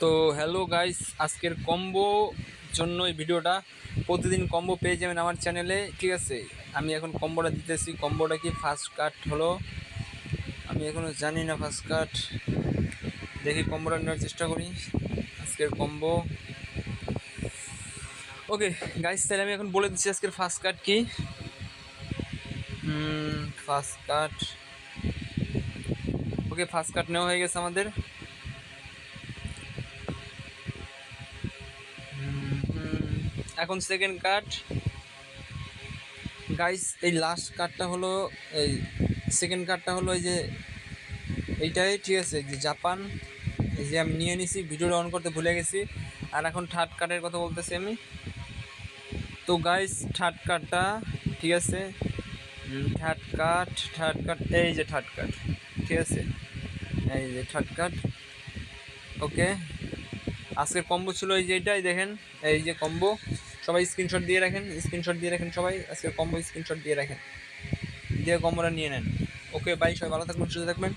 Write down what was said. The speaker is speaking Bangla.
তো হ্যালো গাইস আজকের কম্বো জন্য এই ভিডিওটা। প্রতিদিন কম্বো পেয়ে যাবেন আমার চ্যানেলে ঠিক আছে? আমি এখন কম্বোটা দিতেছি। কম্বোটা কি ফার্স্ট কাট হলো? আমি এখনও জানি না ফার্স্ট কাট দেখি কম্বোটা নেওয়ার চেষ্টা করি। আজকের কম্বো ওকে গাইস তাহলে আমি এখন বলে দিচ্ছি আজকের ফার্স্ট কাট কি। ফার্স্ট কাট ওকে ফার্স্ট কাট নেওয়া হয়ে গেছে আমাদের। এখন সেকেন্ড কাট গাইস এই লাস্ট কার্ডটা হলো, এই সেকেন্ড কার্ডটা হলো এই যে, এইটাই ঠিক আছে যে জাপান এই যে আমি নিয়ে নিছি ভিডিওটা অন করতে ভুলে গেছি। আর এখন থার্ড কার্ডের কথা বলতেছি আমি। তো গাইস থার্ড কার্ডটা ঠিক আছে? থার্ড কার্ড থার্ড কার্ড এই যে থার্ড কার্ড ঠিক আছে? এই যে থার্ড কার্ড ওকে আজকের কম্বো ছিল এই যে এটাই দেখেন, এই যে কম্বো সবাই স্ক্রিনশট দিয়ে রাখেন স্ক্রিনশট দিয়ে রাখেন সবাই, আজকে কম্বো স্ক্রিনশট দিয়ে রাখেন। দিয়ে কম্বোটা নিয়ে নেন। ওকে বাই সবাই ভালো থাকবেন, সুস্থ থাকবেন।